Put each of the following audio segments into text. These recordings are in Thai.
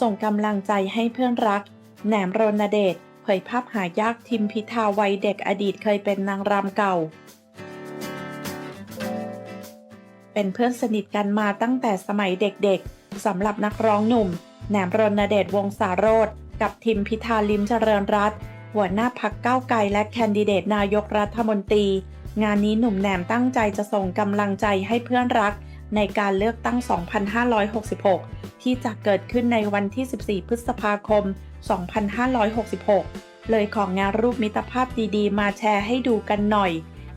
ส่งกำลังใจให้เพื่อนรัก แหนมรณเดชเผยภาพหายากทิมพิธาวัยเด็กอดีตเคยเป็นนางรำเก่า เป็นเพื่อนสนิทกันมาตั้งแต่สมัยเด็กๆสำหรับนักร้องหนุ่ม แหนมรณเดชวงศาโรธกับทิมพิธาลิมเจริญรัตหัวหน้าพักก้าวไกลและแคนดิเดตนายกรัฐมนตรี งานนี้หนุ่มแหนมตั้งใจจะส่งกำลังใจให้เพื่อนรักในการเลือกตั้ง 2566 ที่จะเกิดขึ้นในวันที่ 14 พฤษภาคม 2566 เลยของงานรูปมิตรภาพดีๆ มาแชร์ให้ดูกันหน่อย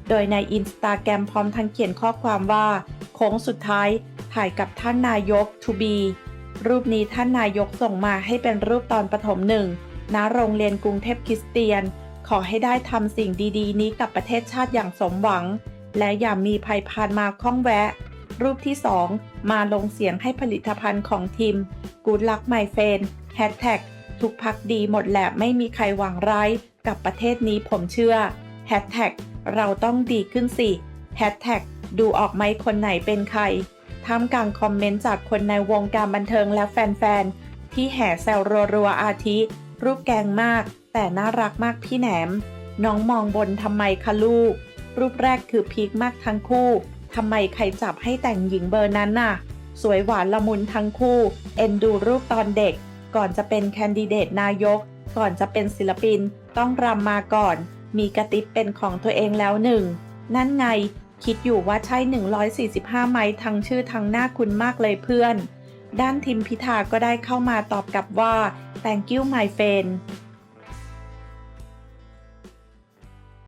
โดยในอินสตาแกรมพร้อมทั้งเขียนข้อความว่า โค้งสุดท้ายถ่ายกับท่านนายก to be รูปนี้ท่านนายกส่งมาให้เป็นรูปตอนประถมหนึ่งณโรงเรียนกรุงเทพคริสเตียน ขอให้ได้ทำสิ่งดีๆ นี้กับประเทศชาติอย่างสมหวัง และอย่ามีภัยพานมาข้องแวะ รูปที่ 2 มาลงเสียงให้ผลิตภัณฑ์ของทีม Good Luck My Friend Hashtag ทุกพักดีหมดแหละไม่มีใครหวังร้ายกับประเทศนี้ผมเชื่อ Hashtag เราต้องดีขึ้นสิ Hashtag ดูออกไหมคนไหนเป็นใครท่ามกลางคอมเมนต์จากคนในวงการบันเทิงและแฟนๆ ที่แห่แซวรัวๆอาทิ รูปแกงมาก แต่น่ารักมากพี่แหนม น้องมองบนทำไมคะลูก รูปแรกคือพีคมากทั้งคู่ทำไมใครจับให้แต่งหญิงเบอร์นั้นน่ะ สวยหวานละมุนทั้งคู่ เอ็นดูรูปตอนเด็ก ก่อนจะเป็นแคนดิเดตนายก ก่อนจะเป็นศิลปิน ต้องรำมาก่อน มีกระติบเป็นของตัวเองแล้วหนึ่ง นั่นไง คิดอยู่ว่าใช่ 145ไม้ทั้งชื่อทั้งหน้าคุณมากเลยเพื่อน ด้านทิมพิธาก็ได้เข้ามาตอบกลับว่า thank you my friend